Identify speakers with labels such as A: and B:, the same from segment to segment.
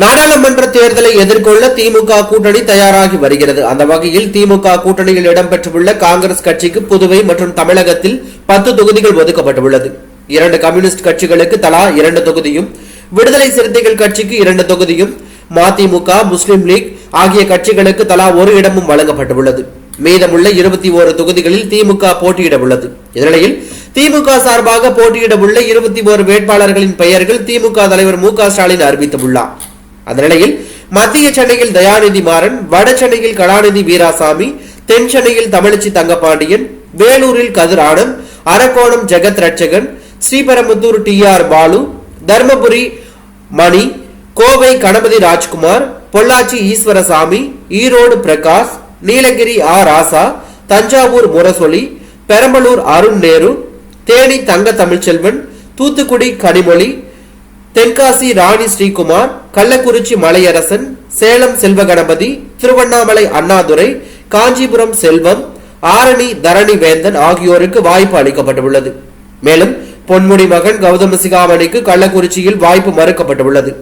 A: நாடாளுமன்ற தேர்தலை எதிர்கொள்ள திமுக கூட்டணி தயாராகி வருகிறது. அந்த வகையில் திமுக கூட்டணியில் இடம்பெற்றுள்ள காங்கிரஸ் கட்சிக்கு புதுவை மற்றும் தமிழகத்தில் பத்து தொகுதிகள் ஒதுக்கப்பட்டுள்ளது. இரண்டு கம்யூனிஸ்ட் கட்சிகளுக்கு தலா இரண்டு தொகுதியும் விடுதலை சிறுத்தைகள் கட்சிக்கு இரண்டு தொகுதியும் மதிமுக முஸ்லிம் லீக் ஆகிய கட்சிகளுக்கு தலா ஒரு இடமும் வழங்கப்பட்டுள்ளது. மீதமுள்ள இருபத்தி ஓரு தொகுதிகளில் திமுக போட்டியிட உள்ளது. இந்நிலையில் திமுக சார்பாக போட்டியிட உள்ள இருபத்தி ஓரு வேட்பாளர்களின் பெயர்கள் திமுக தலைவர் மு க ஸ்டாலின் அறிவித்துள்ளார். அந்த நிலையில் மத்திய சென்னையில் தயாநிதி மாறன் வட சென்னையில் கலாநிதி வீராசாமி தென் சென்னையில் தமிழச்சி தங்கபாண்டியன் வேலூரில் Kathir Anand Arakkonam Jagath Ratchagan Sriperumbudur T R Baalu Dharmapuri Mani Kovai Ganapathi Rajkumar Pollachi Eswarasamy Erode Prakash Nilgiri R Raja Thanjavur Murasoli Perambalur Arun Nehru Theni Thanga Tamizhselvan Thoothukudi Kanimozhi Tenkasi ராணி ஸ்ரீகுமார் கள்ளக்குறிச்சி மலையரசன் சேலம் செல்வகணபதி திருவண்ணாமலை அண்ணாதுரை காஞ்சிபுரம் செல்வம் ஆரணி தரணி வேந்தன் ஆகியோருக்கு வாய்ப்பு அளிக்கப்பட்டுள்ளது. மேலும் பொன்முடி மகன் கௌதம சிகாமணிக்கு கள்ளக்குறிச்சியில் வாய்ப்பு மறுக்கப்பட்டுள்ளது.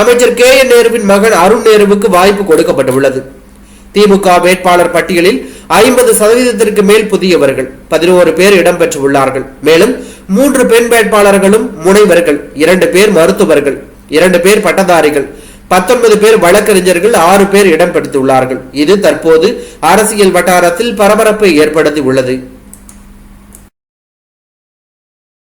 A: அமைச்சர் கே என் நேருவின் மகன் அருண் நேருவுக்கு வாய்ப்பு கொடுக்கப்பட்டுள்ளது. திமுக வேட்பாளர் பட்டியலில் ஐம்பது சதவீதத்திற்கு மேல் புதியவர்கள். பதினோரு பேர் இடம்பெற்றுள்ளார்கள். மேலும் மூன்று பெண் வேட்பாளர்களும் முனைவர்கள் இரண்டு பேர் மருத்துவர்கள் இரண்டு பேர் பட்டதாரிகள் பத்தொன்பது பேர் வழக்கறிஞர்கள் ஆறு பேர் இடம்பெடுத்துள்ளார்கள் இது தற்போது அரசியல் வட்டாரத்தில் பரபரப்பை ஏற்படுத்தி உள்ளது